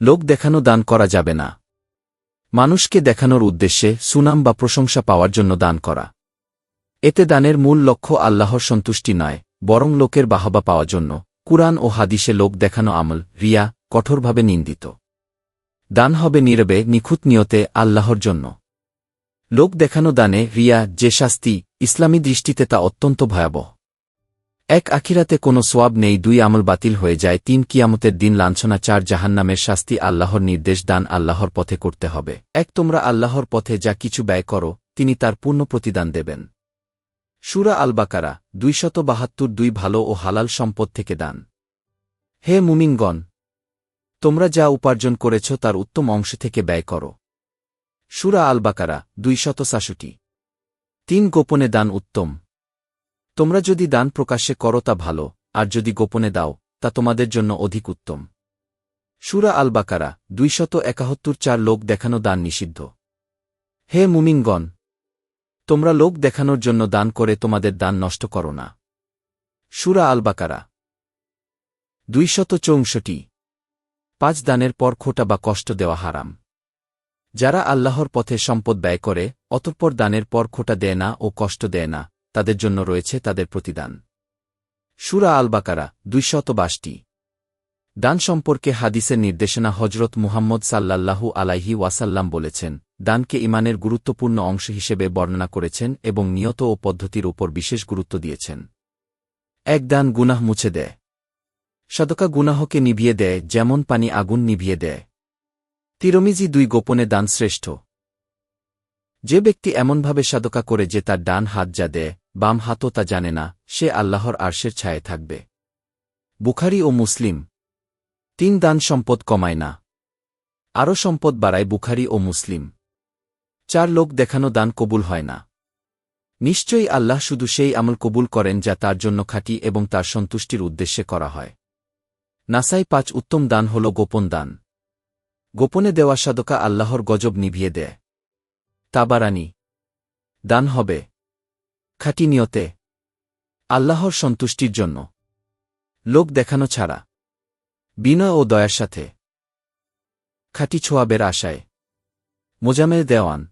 লোক দেখানো দান করা যাবে না। মানুষকে দেখানোর উদ্দেশ্যে সুনাম বা প্রশংসা পাওয়ার জন্য দান করা। এতে দানের মূল লক্ষ্য আল্লাহর সন্তুষ্টি নয়, বরং লোকের বাহবা পাওয়ার জন্য। কুরআন ও হাদিসে লোক দেখানো আমল, রিয়া, কঠোরভাবে নিন্দিত। দান হবে নীরবে, নিখুঁত নিয়তে আল্লাহর জন্য। লোক দেখানো দানে রিয়া, যে শাস্তি, ইসলামী দৃষ্টিতে তা অত্যন্ত ভয়াবহ। এক আখিরাতে কোনো সোয়াব নেই, দুই আমল বাতিল হয়ে যায়, তিন কিয়ামতের দিন লাঞ্ছনা, চার জাহান্নামের শাস্তি আল্লাহর নির্দেশ দান আল্লাহর পথে করতে হবে। এক, তোমরা আল্লাহর পথে যা কিছু ব্যয় করো, তিনি তার পূর্ণ প্রতিদান দেবেন। সুরা আল বাকারা দুইশত বাহাত্তর দুই ভালো ও হালাল সম্পদ থেকে দান। হে মুমিনগণ, তোমরা যা উপার্জন করেছ তার উত্তম অংশ থেকে ব্যয় করো। সুরা আল বাকারা দুইশত সাশুটি তিন, গোপনে দান উত্তম। তোমরা যদি দান প্রকাশ্যে করো তা ভালো, আর যদি গোপনে দাও, তা তোমাদের জন্য অধিক উত্তম। সুরা আল বাকারা দুইশত একাহত্তর চার লোক দেখানো দান নিষিদ্ধ। হে মুমিনগণ, তোমরা লোক দেখানোর জন্য দান করে তোমাদের দান নষ্ট করো না। সুরা আল বাকারা দুইশত চৌষট্টি। পাঁচ দানের পর খোটা বা কষ্ট দেওয়া হারাম। যারা আল্লাহর পথে সম্পদ ব্যয় করে, অতঃপর দানের পর খোটা দেয় না ও কষ্ট দেয় না। তাদের জন্য রয়েছে তাদের প্রতিদান। সুরা আল বাকারা দুইশত বাষটি দান সম্পর্কে হাদিসের নির্দেশনা হজরত মুহাম্মদ সাল্লাল্লাহু আলাইহি ওয়াসাল্লাম বলেছেন, দানকে ইমানের গুরুত্বপূর্ণ অংশ হিসেবে বর্ণনা করেছেন এবং নিয়ত ও পদ্ধতির উপর বিশেষ গুরুত্ব দিয়েছেন। এক দান গুনাহ মুছে দেয়। সদকা গুনাহকে নিভিয়ে দেয়, যেমন পানি আগুন নিভিয়ে দেয়। তিরমিজি দুই গোপনে দান শ্রেষ্ঠ। যে ব্যক্তি এমনভাবে সাদকা করে যে তার ডান হাত যা দেয় বাম হাতও তা জানে না, সে আল্লাহর আরশের ছায়ে থাকবে। বুখারি ও মুসলিম। তিন দান সম্পদ কমায় না। আরও সম্পদ বাড়ায় বুখারি ও মুসলিম। চার লোক দেখানো দান কবুল হয় না। নিশ্চয়ই আল্লাহ শুধু সেই আমল কবুল করেন যা তার জন্য খাঁটি এবং তার সন্তুষ্টির উদ্দেশ্যে করা হয়। নাসাই পাঁচ উত্তম দান হল গোপন দান। গোপনে দেওয়া সাদকা আল্লাহর গজব নিভিয়ে দেয়। তাবারানি। দান হবে। খাঁটি নিয়তে। আল্লাহর সন্তুষ্টির জন্য। লোক দেখানো ছাড়া। বিনয় ও দয়ার সাথে। খাটি ছোয়াবের আশায়। মোজামের দেওয়ান।